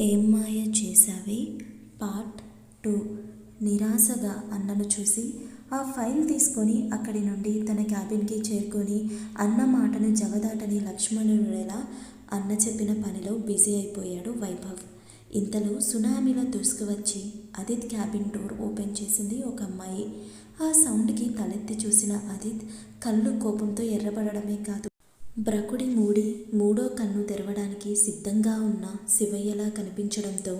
ఏం మాయ Chesave? Part two. నిరాశగా అన్నను చూసి ఆ ఫైల్ తీసుకొని అక్కడి నుండి తన క్యాబిన్కి చేరుకొని అన్న మాటను జవదాటని లక్ష్మణుడేలా అన్న చెప్పిన పనిలో బిజీ అయిపోయాడు వైభవ్. ఇంతలో సునామీలో దూసుకువచ్చి అదిత్ క్యాబిన్ డోర్ ఓపెన్ చేసింది ఒక అమ్మాయి. ఆ సౌండ్కి తలెత్తి చూసిన అదిత్ కళ్ళు కోపంతో ఎర్రబడమే కాదు బ్రకుడి మూడి మూడో కన్ను తెరవడానికి సిద్ధంగా ఉన్న శివయ్యలా కనిపించడంతో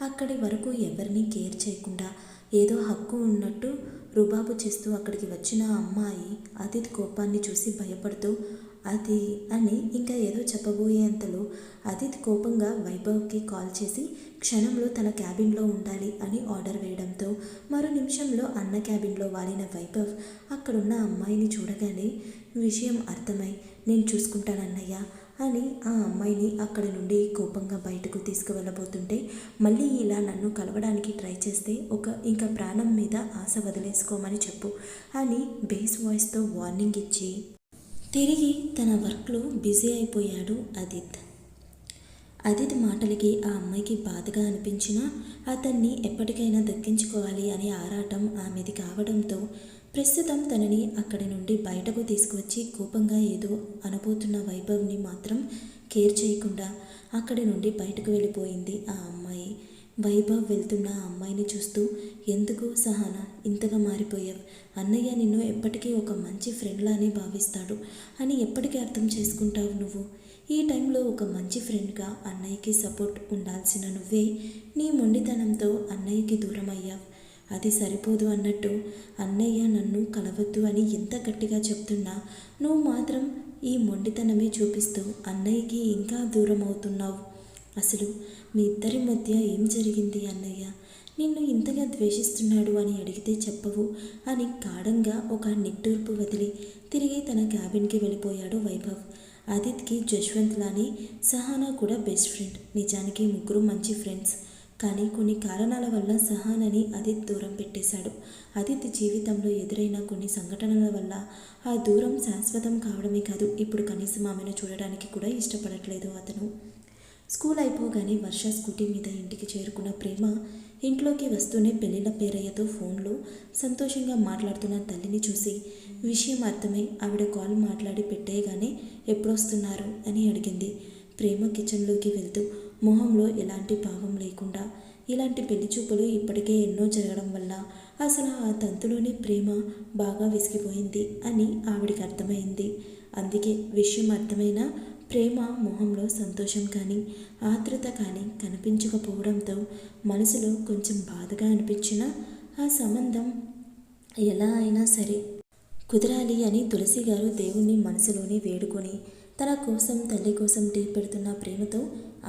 అక్కడి వరకు ఎవరిని కేర్ చేయకుండా ఏదో హక్కు ఉన్నట్టు రుబాబు చేస్తూ అక్కడికి వచ్చిన అమ్మాయి అతిథి కోపాన్ని చూసి భయపడుతూ అది అని ఇంకా ఏదో చెప్పబోయేంతలో అదిత్ కోపంగా వైభవ్కి కాల్ చేసి క్షణంలో తన క్యాబిన్లో ఉండాలి అని ఆర్డర్ వేయడంతో మరో నిమిషంలో అన్న క్యాబిన్లో వాలిన వైభవ్ అక్కడున్న అమ్మాయిని చూడగానే విషయం అర్థమై నేను చూసుకుంటానన్నయ్య అని ఆ అమ్మాయిని అక్కడి నుండి కోపంగా బయటకు తీసుకువెళ్ళబోతుంటే మళ్ళీ ఇలా నన్ను కలవడానికి ట్రై చేస్తే ఒక ఇంకా ప్రాణం మీద ఆశ వదిలేసుకోమని చెప్పు అని బేస్ వాయిస్తో వార్నింగ్ ఇచ్చి తిరిగి తన వర్క్లో బిజీ అయిపోయాడు అదిత్. అదితి మాటలకి ఆ అమ్మాయికి బాధగా అనిపించినా అతన్ని ఎప్పటికైనా దక్కించుకోవాలి అనే ఆరాటం ఆమెది కావడంతో ప్రస్తుతం తనని అక్కడి నుండి బయటకు తీసుకువచ్చి కోపంగా ఏదో అనబోతున్న వైభవ్ని మాత్రం కేర్ చేయకుండా అక్కడి నుండి బయటకు వెళ్ళిపోయింది ఆ అమ్మాయి. వైభవ్ వెళ్తున్న ఆ అమ్మాయిని చూస్తూ ఎందుకు సహన ఇంతగా మారిపోయావు? అన్నయ్య నిన్ను ఎప్పటికీ ఒక మంచి ఫ్రెండ్లానే భావిస్తాడు. అని ఎప్పటికీ అర్థం చేసుకుంటావు నువ్వు? ఈ టైంలో ఒక మంచి ఫ్రెండ్గా అన్నయ్యకి సపోర్ట్ ఉండాల్సిన నువ్వే నీ మొండితనంతో అన్నయ్యకి దూరం అయ్యావు అది సరిపోదు అన్నట్టు అన్నయ్య నన్ను కలవద్దు అని ఎంత గట్టిగా చెప్తున్నా నువ్వు మాత్రం ఈ మొండితనమే చూపిస్తూ అన్నయ్యకి ఇంకా దూరం అవుతున్నావు అసలు మీ ఇద్దరి మధ్య ఏం జరిగింది అన్నయ్య? నిన్ను ఇంతగా ద్వేషిస్తున్నాడు అని అడిగితే చెప్పవు అని కాడంగా ఒక నిట్టూర్పు వదిలి తిరిగి తన క్యాబిన్కి వెళ్ళిపోయాడు వైభవ్. ఆదిత్కి జశ్వంత్ లాని సహానా కూడా బెస్ట్ ఫ్రెండ్ నిజానికి ముగ్గురు మంచి ఫ్రెండ్స్ కానీ కొన్ని కారణాల వల్ల సహానని అదిత్ దూరం పెట్టేశాడు. అదిత్ జీవితంలో ఎదురైన కొన్ని సంఘటనల వల్ల ఆ దూరం శాశ్వతం కావడమే కాదు ఇప్పుడు కనీసం ఆమెను చూడడానికి కూడా ఇష్టపడట్లేదు అతను. స్కూల్ అయిపోగానే వర్ష స్కూటీ మీద ఇంటికి చేరుకున్న ప్రేమ ఇంట్లోకి వస్తూనే పెళ్ళిళ్ళ పేరయ్యతో ఫోన్లో సంతోషంగా మాట్లాడుతున్న తల్లిని చూసి విషయం అర్థమై ఆవిడ కాల్ మాట్లాడి పెట్టేయగానే ఎప్పుడొస్తున్నారు? అని అడిగింది. ప్రేమ కిచెన్లోకి వెళ్తూ మొహంలో ఎలాంటి భావం లేకుండా ఇలాంటి పెళ్ళి చూపులు ఇప్పటికే ఎన్నో జరగడం వల్ల అసలు ఆ తంతులోని ప్రేమ బాగా విసిగిపోయింది అని ఆవిడికి అర్థమైంది. అందుకే విషయం అర్థమైనా ప్రేమ మొహంలో సంతోషం కానీ ఆతృత కానీ కనిపించకపోవడంతో మనసులో కొంచెం బాధగా అనిపించిన ఆ సంబంధం ఎలా అయినా సరే కుదరాలి అని తులసి గారు దేవుణ్ణి మనసులోనే వేడుకొని తన కోసం తల్లి కోసం టీ పెడుతున్న ప్రేమతో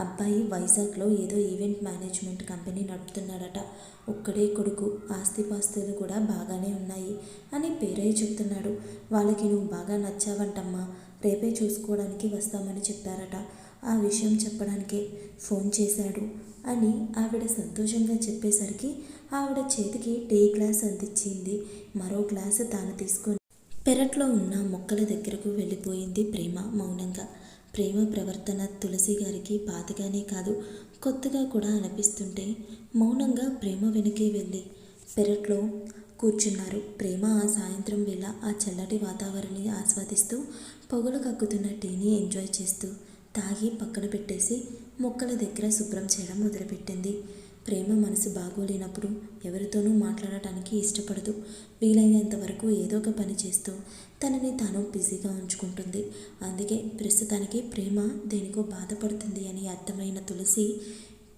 అబ్బాయి వైజాగ్లో ఏదో ఈవెంట్ మేనేజ్మెంట్ కంపెనీ నడుపుతున్నాడట. ఒక్కడే కొడుకు ఆస్తిపాస్తులు కూడా బాగానే ఉన్నాయి అని పేరయ్య చెప్తున్నాడు. వాళ్ళకి నువ్వు బాగా నచ్చావంటమ్మా రేపే చూసుకోవడానికి వస్తామని చెప్పారట. ఆ విషయం చెప్పడానికే ఫోన్ చేశాడు అని ఆవిడ సంతోషంగా చెప్పేసరికి ఆవిడ చేతికి టీ గ్లాస్ అందించింది. మరో గ్లాసు తాను తీసుకొని పెరట్లో ఉన్న మొక్కల దగ్గరకు వెళ్ళిపోయింది ప్రేమ మౌనంగా. ప్రేమ ప్రవర్తన తులసి గారికి బాధగానే కాదు కొత్తగా కూడా అనిపిస్తుంటే మౌనంగా ప్రేమ వెనకే వెళ్ళి పెరట్లో కూర్చున్నారు. ప్రేమ ఆ సాయంత్రం వేళ ఆ చల్లటి వాతావరణాన్ని ఆస్వాదిస్తూ పొగలు కక్కుతున్న టీని ఎంజాయ్ చేస్తూ తాగి పక్కన పెట్టేసి మొక్కల దగ్గర శుభ్రం చేయడం మొదలుపెట్టింది. ప్రేమ మనసు బాగోలేనప్పుడు ఎవరితోనూ మాట్లాడటానికి ఇష్టపడదు. వీలైనంత వరకు ఏదో ఒక పని చేస్తూ తనని తాను బిజీగా ఉంచుకుంటుంది. అందుకే ప్రస్తుతానికి ప్రేమ దేనికో బాధపడుతుంది అని అర్థమైన తులసి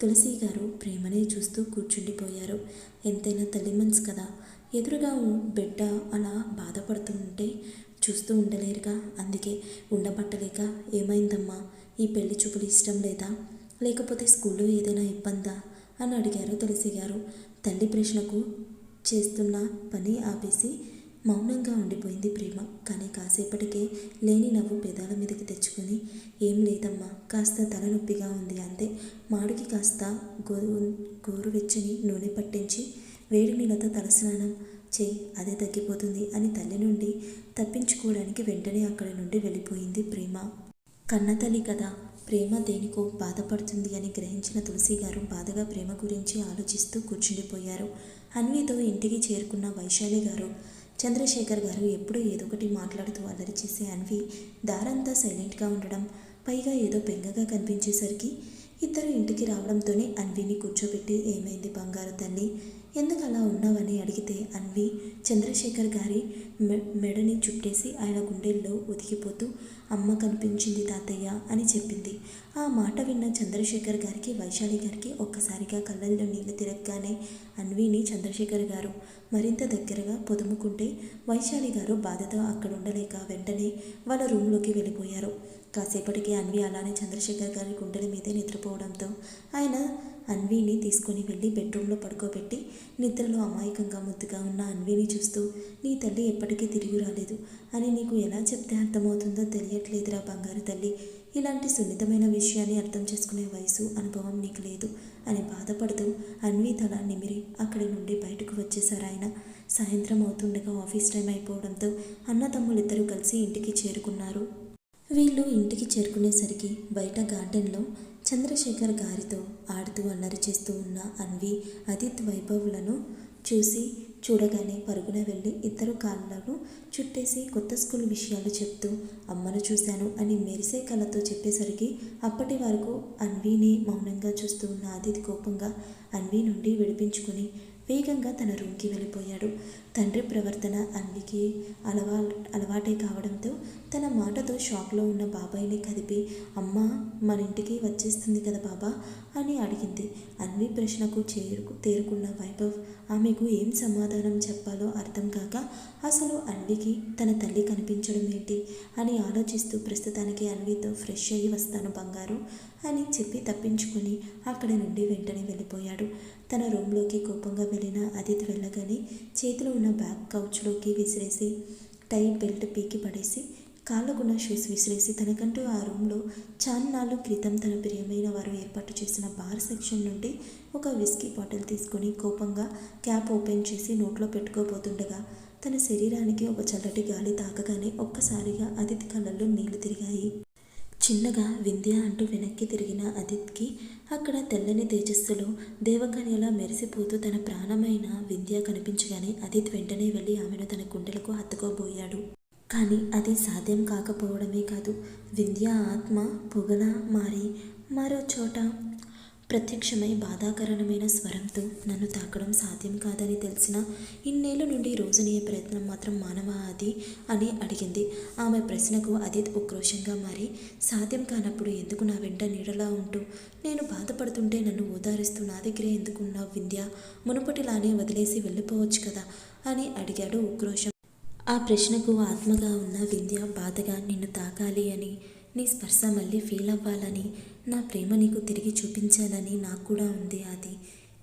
తులసి గారు ప్రేమనే చూస్తూ కూర్చుండిపోయారు. ఎంతైనా తల్లి మనసు కదా. ఎదురుగా బిడ్డ అలా బాధపడుతుంటే చూస్తూ ఉండలేరుగా. అందుకే ఉండబట్టలేక ఏమైందమ్మా? ఈ పెళ్ళి చూపులు ఇష్టం లేదా? లేకపోతే స్కూల్లో ఏదైనా ఇబ్బందా? అని అడిగారు తులసి గారు తల్లి ప్రశ్నకు చేస్తున్న పని ఆపేసి మౌనంగా ఉండిపోయింది ప్రేమ. కానీ కాసేపటికే లేని నవ్వు పెదాల మీదకి తెచ్చుకొని ఏం లేదమ్మా కాస్త తలనొప్పిగా ఉంది అంతే. మాడికి కాస్త గోరు గోరువెచ్చని నూనె పట్టించి వేడి నీళ్ళతో తలస్నానం చేయి అదే తగ్గిపోతుంది అని తల్లి నుండి తప్పించుకోవడానికి వెంటనే అక్కడి నుండి వెళ్ళిపోయింది ప్రేమ. కన్నతల్లి కదా ప్రేమ దేనికో బాధపడుతుంది అని గ్రహించిన తులసి గారు బాధగా ప్రేమ గురించి ఆలోచిస్తూ కూర్చుండిపోయారు. అన్వితో ఇంటికి చేరుకున్న వైశాలి గారు చంద్రశేఖర్ గారు ఎప్పుడూ ఏదో ఒకటి మాట్లాడుతూ అల్లరి చేసే అన్వి దారంతా సైలెంట్గా ఉండడం పైగా ఏదో బెంగగా కనిపించేసరికి ఇద్దరు ఇంటికి రావడంతోనే అన్విని కూర్చోబెట్టి ఏమైంది బంగారు తల్లి? ఎందుకు అలా ఉన్నావని అడిగితే అన్వి చంద్రశేఖర్ గారి మె మెడని చుట్టేసి ఆయన గుండెల్లో ఒదిగిపోతూ అమ్మ కనిపించింది తాతయ్య అని చెప్పింది. ఆ మాట విన్న చంద్రశేఖర్ గారికి వైశాలి గారికి ఒక్కసారిగా కళ్ళల్లో నీళ్ళు తిరగగానే అన్విని చంద్రశేఖర్ గారు మరింత దగ్గరగా పొదుముకుంటే వైశాలి గారు బాధతో అక్కడ ఉండలేక వెంటనే వాళ్ళ రూమ్లోకి వెళ్ళిపోయారు. కాసేపటికి అన్వి అలానే చంద్రశేఖర్ గారి గుండెల మీదే నిద్రపోవడంతో ఆయన అన్విని తీసుకొని వెళ్ళి బెడ్రూమ్లో పడుకోబెట్టి నిద్రలో అమాయకంగా ముద్దుగా ఉన్న అన్విని చూస్తూ నీ తల్లి ఎప్పటికీ తిరిగి రాలేదు. అని నీకు ఎలా చెప్తే అర్థమవుతుందో తెలియట్లేదురా బంగారు తల్లి. ఇలాంటి సున్నితమైన విషయాన్ని అర్థం చేసుకునే వయసు అనుభవం నీకు లేదు అని బాధపడుతూ అన్వి తల నిమిరి అక్కడి నుండి బయటకు వచ్చేశారు ఆయన. సాయంత్రం అవుతుండగా ఆఫీస్ టైం అయిపోవడంతో అన్న తమ్ముళ్ళిద్దరూ కలిసి ఇంటికి చేరుకున్నారు. వీళ్ళు ఇంటికి చేరుకునేసరికి బయట గార్డెన్లో చంద్రశేఖర్ గారితో ఆడుతూ అల్లరి చేస్తూ ఉన్న అన్వి అదిత్ వైభవ్లను చూసి చూడగానే పరుగున వెళ్ళి ఇద్దరు కాళ్ళను చుట్టేసి కొత్త స్కూల్ విషయాలు చెప్తూ అమ్మను చూశాను అని మెరిసే కళ్ళతో చెప్పేసరికి అప్పటి వరకు అన్వీని మౌనంగా చూస్తూ ఉన్న ఆదిత్ కోపంగా అన్వి నుండి విడిపించుకుని వేగంగా తన రూమ్కి వెళ్ళిపోయాడు. తండ్రి ప్రవర్తన అన్వికి అలవా అలవాటే కావడంతో తన మాటతో షాక్లో ఉన్న బాబాయిని కదిపి అమ్మ మన ఇంటికి వచ్చేస్తుంది కదా బాబా అని అడిగింది. అన్వి ప్రశ్నకు చేరుకు తేరుకున్న వైభవ్ ఆమెకు ఏం సమాధానం చెప్పాలో అర్థం కాక అసలు అన్వికి తన తల్లి కనిపించడం ఏంటి అని ఆలోచిస్తూ ప్రస్తుతానికి అన్వితో ఫ్రెష్ అయ్యి వస్తాను బంగారు అని చెప్పి తప్పించుకొని అక్కడి నుండి వెంటనే వెళ్ళిపోయాడు. తన రూమ్లోకి కోపంగా వెళ్ళిన అదిత్ వెళ్ళగానే చేతిలో ఉన్న బ్యాగ్ కౌచ్లోకి విసిరేసి టై బెల్ట్ పీకి పడేసి కాళ్ళకున్న షూస్ విసిరేసి తనకంటూ ఆ రూమ్లో చాన్నాళ్ళు క్రితం తన ప్రియమైన వారు ఏర్పాటు చేసిన బార్ సెక్షన్ నుండి ఒక విస్కీ బాటిల్ తీసుకొని కోపంగా క్యాప్ ఓపెన్ చేసి నోట్లో పెట్టుకోబోతుండగా తన శరీరానికి ఒక చల్లటి గాలి తాకగానే ఒక్కసారిగా అతిథి కళ్ళల్లో నీళ్ళు తిరిగాయి. చిన్నగా వింధ్య అంటూ వెనక్కి తిరిగిన అదిత్కి అక్కడ తెల్లని తేజస్సులో దేవకన్యలా మెరిసిపోతూ తన ప్రాణమైన వింధ్య కనిపించగానే అదిత్ వెంటనే వెళ్ళి ఆమెను తన గుండెలకు హత్తుకోబోయాడు. కానీ అది సాధ్యం కాకపోవడమే కాదు. వింధ్య ఆత్మ పొగలా మారి మరో చోట ప్రత్యక్షమై బాధాకరణమైన స్వరంతో నన్ను తాకడం సాధ్యం కాదని తెలిసిన ఇన్నేళ్ళ నుండి రోజునీయ ప్రయత్నం మాత్రం మానవ అది అని అడిగింది. ఆమె ప్రశ్నకు అదిత్ ఉక్రోషంగా మారి సాధ్యం కానప్పుడు ఎందుకు నా వెంట నీడలా ఉంటూ నేను బాధపడుతుంటే నన్ను ఓదారిస్తూ నా దగ్గరే ఎందుకున్నావు వింధ్య? మునుపటిలానే వదిలేసి వెళ్ళిపోవచ్చు కదా? అని అడిగాడు ఉక్రోషం. ఆ ప్రశ్నకు ఆత్మగా ఉన్న వింధ్య బాధగా నిన్ను తాకాలి అని నీ స్పర్శ మళ్ళీ ఫీల్ అవ్వాలని నా ప్రేమ నీకు తిరిగి చూపించాలని నాకు కూడా ఉంది అది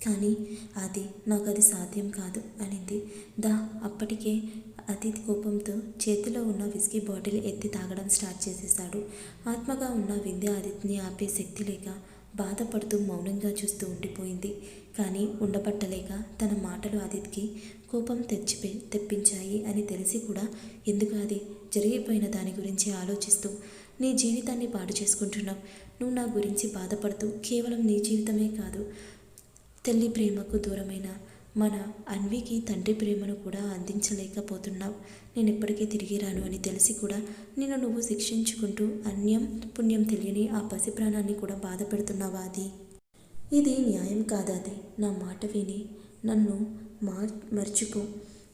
కానీ అది నాకు అది సాధ్యం కాదు అనింది. దా అప్పటికే అతి కోపంతో చేతిలో ఉన్న విస్కీ బాటిల్ ఎత్తి తాగడం స్టార్ట్ చేసేశాడు. ఆత్మగా ఉన్న వింధ్య ఆదిత్ని ఆపే శక్తి లేక బాధపడుతూ మౌనంగా చూస్తూ ఉండిపోయింది. కానీ ఉండబట్టలేక తన మాటలు ఆదిత్కి కోపం తెచ్చి తెప్పించాయి అని తెలిసి కూడా ఎందుకు అది జరిగిపోయిన దాని గురించి ఆలోచిస్తూ నీ జీవితాన్ని పాడు చేసుకుంటున్నావు నువ్వు నా గురించి బాధపడుతూ కేవలం నీ జీవితమే కాదు తల్లి ప్రేమకు దూరమైన మన అన్వికి తండ్రి ప్రేమను కూడా అందించలేకపోతున్నావు. నేను ఎప్పటికీ తిరిగి రాను అని తెలిసి కూడా నిన్ను నువ్వు శిక్షించుకుంటూ అన్యం పుణ్యం తెలియని ఆ పసి ప్రాణాన్ని కూడా బాధ పెడుతున్నావా అది ఇది న్యాయం కాదాది నా మాట విని నన్ను మార్ మర్చిపో.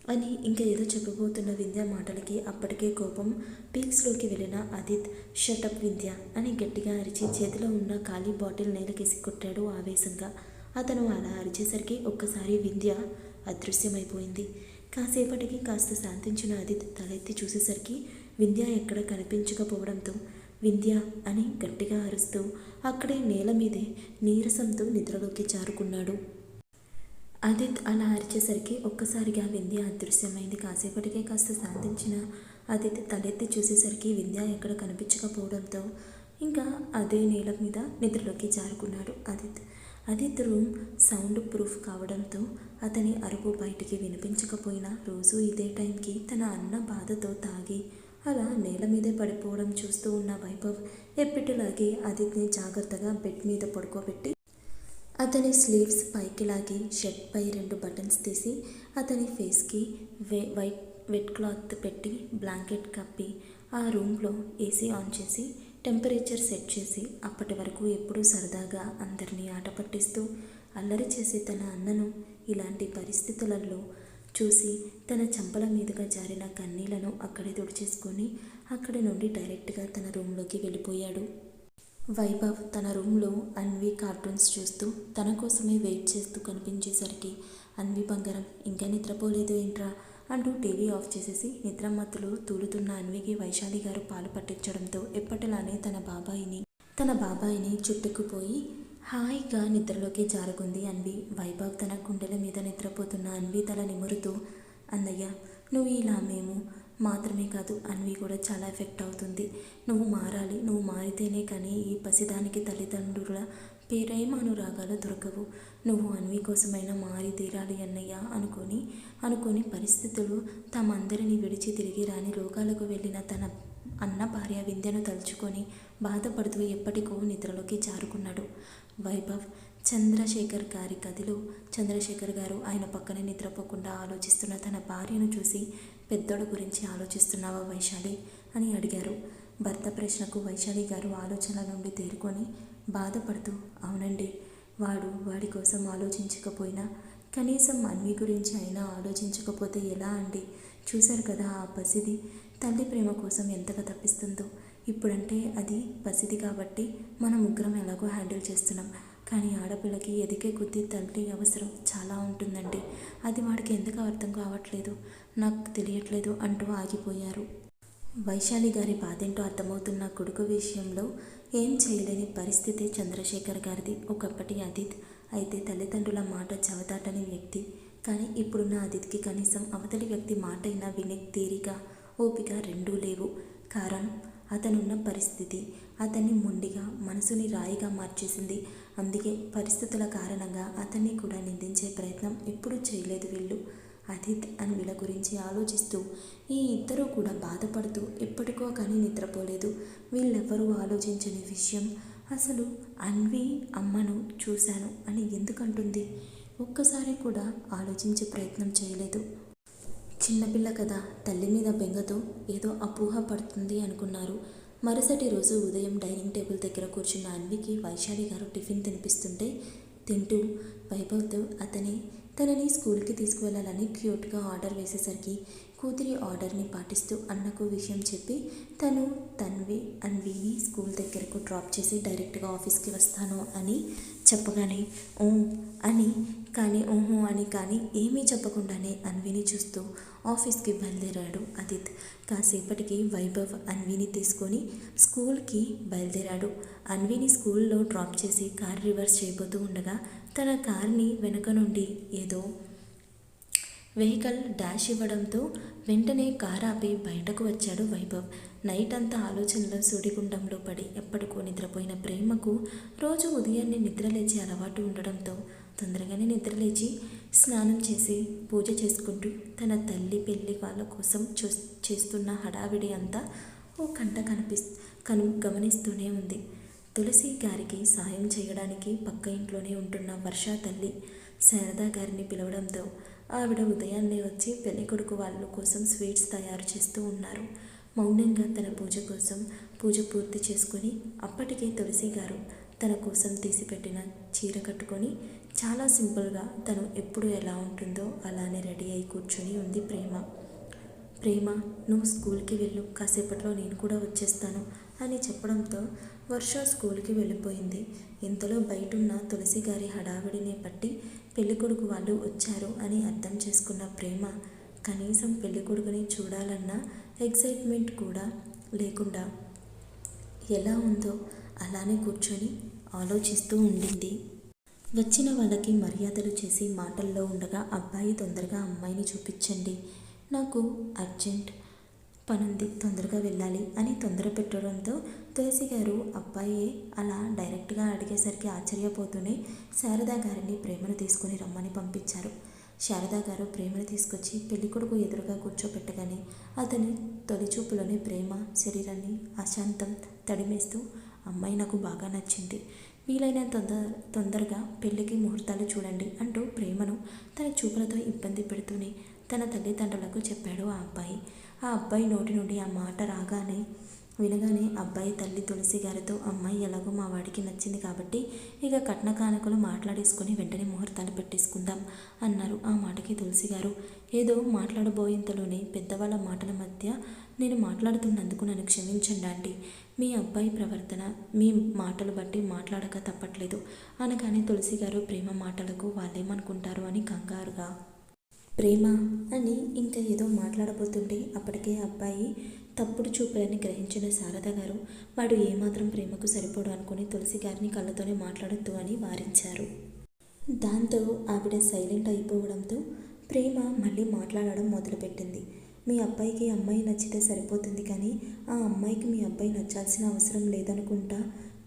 అని ఇంకా ఏదో చెప్పబోతున్న వింధ్య మాటలకి అప్పటికే కోపం. పీక్స్లోకి వెళ్ళిన ఆదిత్ షటప్ వింధ్య అని గట్టిగా అరిచి చేతిలో ఉన్న ఖాళీ బాటిల్ నేలకేసి కొట్టాడు ఆవేశంగా. అతను అలా అరిచేసరికి ఒక్కసారి వింధ్య అదృశ్యమైపోయింది. కాసేపటికి కాస్త శాంతించిన ఆదిత్ తలెత్తి చూసేసరికి వింధ్య ఎక్కడ కనిపించకపోవడంతో వింధ్య అని గట్టిగా అరుస్తూ అక్కడే నేల మీదే నీరసంతో నిద్రలోకి జారుకున్నాడు. ఆదిత్ అలా అరిచేసరికి ఒక్కసారిగా వింధ్య అదృశ్యమైంది. కాసేపటికే కాస్త శాంతించిన ఆదిత్ తలెత్తి చూసేసరికి వింధ్య ఎక్కడ కనిపించకపోవడంతో ఇంకా అదే నేల మీద నిద్రలోకి జారుకున్నాడు Adit. Adit room sound proof కావడంతో అతని అరుపు బయటికి వినిపించకపోయినా రోజు ఇదే టైంకి తన అన్న బాధతో తాగి అలా నేల మీదే పడిపోవడం చూస్తూ ఉన్న వైభవ్ ఎప్పటిలాగే అదిత్ని జాగ్రత్తగా బెడ్ మీద పడుకోబెట్టి అతని స్లీవ్స్ పైకి లాగి షర్ట్ పై రెండు బటన్స్ తీసి అతని ఫేస్కి వే వైట్ వెట్ క్లాత్ పెట్టి బ్లాంకెట్ కప్పి ఆ రూమ్లో ఏసీ ఆన్ చేసి టెంపరేచర్ సెట్ చేసి అప్పటి వరకు ఎప్పుడూ సరదాగా అందరినీ ఆట పట్టిస్తూ అల్లరి చేసే తన అన్నను ఇలాంటి పరిస్థితులలో చూసి తన చంపల మీదుగా జారిన కన్నీళ్ళను అక్కడే తుడిచేసుకొని అక్కడి నుండి డైరెక్ట్గా తన రూమ్లోకి వెళ్ళిపోయాడు. వైభవ్ తన రూమ్లో అన్వి కార్టూన్స్ చూస్తూ తన కోసమే వెయిట్ చేస్తూ కనిపించేసరికి అన్వి బంగారం ఇంకా నిద్రపోలేదు ఏంట్రా? అంటూ టీవీ ఆఫ్ చేసేసి నిద్రమత్తులు తూలుతున్న అన్వికి వైశాలి గారు పాలు పట్టించడంతో ఎప్పటిలానే తన బాబాయిని తన బాబాయిని చుట్టుకుపోయి హాయిగా నిద్రలోకి జారుకుంది అన్వి. వైభవ్ తన గుండెల మీద నిద్రపోతున్న అన్వి తల నిమురుతూ అన్నయ్య నువ్వు ఇలా మేము మాత్రమే కాదు అన్వి కూడా చాలా ఎఫెక్ట్ అవుతుంది. నువ్వు మారాలి నువ్వు మారితేనే కానీ ఈ పసిదానికి తల్లిదండ్రుల ప్రేమ అనురాగాలు దొరకవు. నువ్వు అన్వి కోసమైనా మారి తీరాలి అన్నయ్య అనుకొని అనుకొని పరిస్థితులు తమందరినీ విడిచి తిరిగి రాని లోకాలకు వెళ్ళిన తన అన్న భార్య వింధ్యను తలుచుకొని బాధపడుతూ ఎప్పటికో నిద్రలోకి జారుకున్నాడు. వైభవ్ చంద్రశేఖర్ గారి గదిలో చంద్రశేఖర్ గారు ఆయన పక్కనే నిద్రపోకుండా ఆలోచిస్తున్న తన భార్యను చూసి పెద్దోడు గురించి ఆలోచిస్తున్నావా వైశాలి? అని అడిగారు. భర్త ప్రశ్నకు వైశాలి గారు ఆలోచనల నుండి తేరుకొని బాధపడుతూ అవునండి వాడు వాడి కోసం ఆలోచించకపోయినా కనీసం అన్వి గురించి అయినా ఆలోచించకపోతే ఎలా అండి? చూశారు కదా ఆ పసిది తల్లి ప్రేమ కోసం ఎంతగా తప్పిస్తుందో ఇప్పుడంటే అది పసిది కాబట్టి మనం ముగ్గురం ఎలాగో హ్యాండిల్ చేస్తున్నాం. కానీ ఆడపిల్లకి ఎదిగే కొద్దీ తల్లి అవసరం చాలా ఉంటుందండి. అది వాడికి ఎందుకు అర్థం కావట్లేదు. నాకు తెలియట్లేదు అంటూ ఆగిపోయారు. వైశాలి గారి బాధేంటో అర్థమవుతున్న కొడుకు విషయంలో ఏం చేయలేని పరిస్థితి చంద్రశేఖర్ గారిది ఒకప్పటి అదిత్. అయితే తల్లిదండ్రుల మాట చవదాటని వ్యక్తి. కానీ ఇప్పుడున్న అదిత్కి కనీసం అవతలి వ్యక్తి మాట అయినా వినే తీరిక ఓపిక రెండూ లేవు. కారణం అతనున్న పరిస్థితి. అతన్ని మొండిగా మనసుని రాయిగా మార్చేసింది అందుకే పరిస్థితుల కారణంగా అతన్ని కూడా నిందించే ప్రయత్నం ఎప్పుడూ చేయలేదు వీళ్ళు. అదిత్ అని వీళ్ళ గురించి ఆలోచిస్తూ ఈ ఇద్దరూ కూడా బాధపడుతూ ఎప్పటికో కానీ నిద్రపోలేదు. వీళ్ళెవ్వరూ ఆలోచించని విషయం అసలు అన్వి అమ్మను చూశాను అని ఎందుకంటుంది? ఒక్కసారి కూడా ఆలోచించే ప్రయత్నం చేయలేదు. చిన్నపిల్ల కదా తల్లి మీద బెంగతో ఏదో అపోహ పడుతుంది అనుకున్నారు. మరుసటి రోజు ఉదయం డైనింగ్ టేబుల్ దగ్గర కూర్చున్న అన్వికి వైశాలి గారు టిఫిన్ తినిపిస్తుంటే తింటూ వైభవ్తో అతని తనని స్కూల్కి తీసుకువెళ్ళాలని క్యూట్గా ఆర్డర్ వేసేసరికి కూతురి ఆర్డర్ని పాటిస్తూ అన్నకు విషయం చెప్పి తను తన్వి అన్విని స్కూల్ దగ్గరకు డ్రాప్ చేసి డైరెక్ట్గా ఆఫీస్కి వస్తాను అని చెప్పగానే ఓ అని కానీ ఓహో అని కానీ ఏమీ చెప్పకుండానే అన్విని చూస్తూ ఆఫీస్కి బయలుదేరాడు అదిత్. కాసేపటికి వైభవ్ అన్విని తీసుకొని స్కూల్కి బయలుదేరాడు. అన్విని స్కూల్లో డ్రాప్ చేసి కార్ రివర్స్ చేయబోతూ ఉండగా తన కార్ని వెనుక నుండి ఏదో వెహికల్ డాష్ ఇవ్వడంతో వెంటనే కారు ఆపి బయటకు వచ్చాడు వైభవ్. నైట్ అంతా ఆలోచనలో సుడిగుండంలో పడి ఎప్పటికో నిద్రపోయిన ప్రేమకు రోజు ఉదయాన్నే నిద్రలేచే అలవాటు ఉండడంతో తొందరగానే నిద్రలేచి స్నానం చేసి పూజ చేసుకుంటూ తన తల్లి పెళ్ళి వాళ్ళ కోసం చూ చేస్తున్న హడావిడి అంతా ఓ కంట కనిపి కను గమనిస్తూనే ఉంది. తులసి గారికి సాయం చేయడానికి పక్క ఇంట్లోనే ఉంటున్న వర్ష తల్లి శారదా గారిని పిలవడంతో ఆవిడ ఉదయాన్నే వచ్చి పెళ్ళికొడుకు వాళ్ళ కోసం స్వీట్స్ తయారు చేస్తూ ఉన్నారు. మౌనంగా తన పూజ కోసం పూజ పూర్తి చేసుకుని అప్పటికే తులసి గారు తన కోసం తీసిపెట్టిన చీర కట్టుకొని చాలా సింపుల్గా తను ఎప్పుడు ఎలా ఉంటుందో అలానే రెడీ అయి కూర్చొని ఉంది ప్రేమ. ప్రేమ నువ్వు స్కూల్కి వెళ్ళు కాసేపట్లో నేను కూడా వచ్చేస్తాను అని చెప్పడంతో వర్ష స్కూల్కి వెళ్ళిపోయింది. ఇంతలో బయటున్న తులసి గారి హడావిడిని బట్టి పెళ్ళికొడుకు వాళ్ళు వచ్చారు అని అర్థం చేసుకున్న ప్రేమ కనీసం పెళ్ళికొడుకుని చూడాలన్న ఎక్సైట్మెంట్ కూడా లేకుండా ఎలా ఉందో అలానే కూర్చొని ఆలోచిస్తూ ఉండింది. వచ్చిన వాళ్ళకి మర్యాదలు చేసి మాటల్లో ఉండగా అబ్బాయి తొందరగా అమ్మాయిని చూపించండి. నాకు అర్జెంట్ పనుంది తొందరగా వెళ్ళాలి అని తొందర పెట్టడంతో తులసి గారు అబ్బాయి అలా డైరెక్ట్గా అడిగేసరికి ఆశ్చర్యపోతూనే శారదా గారిని ప్రేమను తీసుకుని రమ్మని పంపించారు. శారదా గారు ప్రేమను తీసుకొచ్చి పెళ్ళికొడుకు ఎదురుగా కూర్చోపెట్టగానే అతని తొలి చూపులోనే ప్రేమ శరీరాన్ని అశాంతం తడిమేస్తూ అమ్మాయి నాకు బాగా నచ్చింది. వీలైన తొందర తొందరగా పెళ్ళికి ముహూర్తాలు చూడండి అంటూ ప్రేమను తన చూపులతో ఇబ్బంది పెడుతూనే తన తల్లిదండ్రులకు చెప్పాడు ఆ అబ్బాయి. ఆ అబ్బాయి నోటి నుండి ఆ మాట రాగానే వినగానే అబ్బాయి తల్లి తులసి గారితో అమ్మాయి ఎలాగో మా వాడికి నచ్చింది కాబట్టి ఇక కట్న కానుకలు మాట్లాడేసుకొని వెంటనే ముహూర్తాలు పెట్టేసుకుందాం అన్నారు ఆ మాటకి తులసి గారు. ఏదో మాట్లాడబోయేంతలోనే పెద్దవాళ్ళ మాటల మధ్య నేను మాట్లాడుతున్నందుకు నన్ను క్షమించండి ఆంటీ. మీ అబ్బాయి ప్రవర్తన మీ మాటలు బట్టి మాట్లాడక తప్పట్లేదు అనగానే తులసి గారు ప్రేమ మాటలకు వాళ్ళేమనుకుంటారు అని కంగారుగా ప్రేమ అని ఇంకా ఏదో మాట్లాడబోతుంటే అప్పటికే అబ్బాయి తప్పుడు చూపులని గ్రహించిన శారద గారు వాడు ఏమాత్రం ప్రేమకు సరిపోడు అనుకుని తులసి గారిని కళ్ళతోనే మాట్లాడద్దు అని వారించారు. దాంతో ఆవిడ సైలెంట్ అయిపోవడంతో ప్రేమ మళ్ళీ మాట్లాడడం మొదలుపెట్టింది. మీ అబ్బాయికి అమ్మాయి నచ్చితే సరిపోతుంది కానీ ఆ అమ్మాయికి మీ అబ్బాయి నచ్చాల్సిన అవసరం లేదనుకుంటా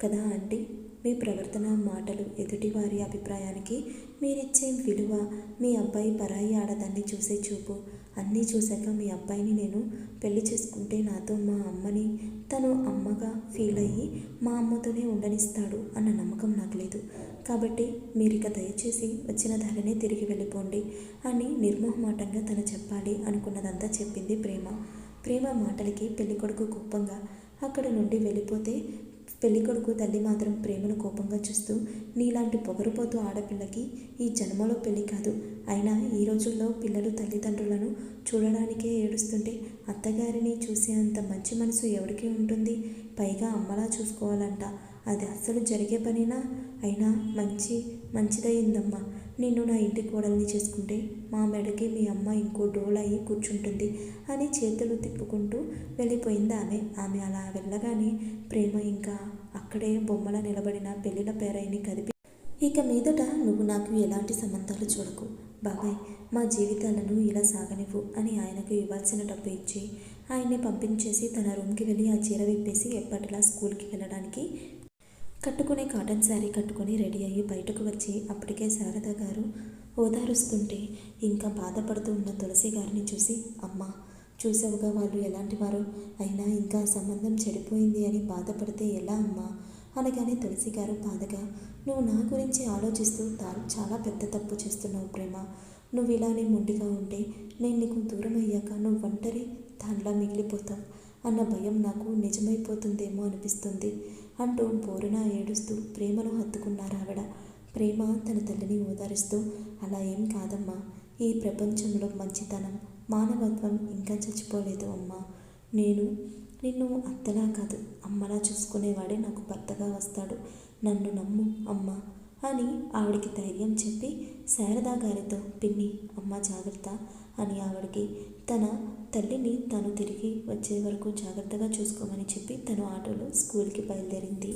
కదా ఆంటీ? మీ ప్రవర్తన మాటలు ఎదుటివారి అభిప్రాయానికి మీరిచ్చే విలువ మీ అబ్బాయి పరాయి ఆడదాన్ని చూసే చూపు. అన్నీ చూశాక మీ అబ్బాయిని నేను పెళ్ళి చేసుకుంటే నాతో మా అమ్మని తను అమ్మగా ఫీల్ అయ్యి మా అమ్మతోనే ఉండనిస్తాడు అన్న నమ్మకం నాకు లేదు. కాబట్టి మీరిక దయచేసి వచ్చిన ధరనే తిరిగి వెళ్ళిపోండి అని నిర్మోహమాటంగా తను చెప్పాలి అనుకున్నదంతా చెప్పింది ప్రేమ. ప్రేమ మాటలకి పెళ్ళికొడుకు కోపంగా అక్కడ నుండి వెళ్ళిపోతే పెళ్ళికొడుకు తల్లి మాత్రం ప్రేమను కోపంగా చూస్తూ నీలాంటి పొగరుపోతూ ఆడపిల్లకి ఈ జన్మలో పెళ్ళి కాదు. అయినా ఈ రోజుల్లో పిల్లలు తల్లిదండ్రులను చూడడానికే ఏడుస్తుంటే అత్తగారిని చూసే అంత మంచి మనసు ఎవరికి ఉంటుంది? పైగా అమ్మలా చూసుకోవాలంట. అది అస్సలు జరిగే పనేనా? అయినా మంచి మంచిదయ్యిందమ్మా. నిన్ను నా ఇంటి కోడల్ని చేసుకుంటే మా మెడకి మీ అమ్మ ఇంకో డోలయ్యి కూర్చుంటుంది అని చేతులు తిప్పుకుంటూ వెళ్ళిపోయింది ఆమె. ఆమె అలా వెళ్ళగానే ప్రేమ ఇంకా అక్కడే బొమ్మల నిలబడిన పెళ్ళిళ్ళ పేరైని కదిపి ఇక మీదట నువ్వు నాకు ఎలాంటి సంబంధాలు చూడకు. బాబాయ్ మా జీవితాలను ఇలా సాగనివ్వు అని ఆయనకు ఇవ్వాల్సిన డబ్బు ఇచ్చి ఆయన్ని పంపించేసి తన రూమ్కి వెళ్ళి ఆ చీర విప్పేసి ఎప్పటిలా స్కూల్కి వెళ్ళడానికి కట్టుకునే కాటన్ శారీ కట్టుకొని రెడీ అయ్యి బయటకు వచ్చి అప్పటికే శారద గారు ఓదారుస్తుంటే ఇంకా బాధపడుతూ ఉన్న తులసి గారిని చూసి అమ్మ చూసావుగా వాళ్ళు ఎలాంటి వారు? అయినా ఇంకా సంబంధం చెడిపోయింది అని బాధపడితే ఎలా అమ్మా? అనగానే తులసి గారు బాధగా నువ్వు నా గురించి ఆలోచిస్తూ తా చాలా పెద్ద తప్పు చేస్తున్నావు ప్రేమ. నువ్వు ఇలానే మొండిగా ఉంటే నేను నీకు దూరం అయ్యాక నువ్వు ఒంటరి దానిలా మిగిలిపోతావు. అన్న భయం నాకు నిజమైపోతుందేమో అనిపిస్తుంది అంటూ బోరున ఏడుస్తూ ప్రేమను హత్తుకున్నారు ఆవిడ. ప్రేమ తన తల్లిని ఓదారుస్తూ అలా ఏం కాదమ్మా. ఈ ప్రపంచంలో మంచితనం మానవత్వం ఇంకా చచ్చిపోలేదు అమ్మా. నేను నిన్ను అత్తలా కాదు అమ్మలా చూసుకునేవాడే నాకు భర్తగా వస్తాడు. నన్ను నమ్ము అమ్మ అని ఆవిడికి ధైర్యం చెప్పి శారదా గారితో పిన్ని అమ్మ జాగ్రత్త. అని ఆవిడకి తన తల్లిని తను తిరిగి వచ్చే వరకు జాగ్రత్తగా చూసుకోమని చెప్పి తను ఆటోలో స్కూల్కి బయలుదేరింది.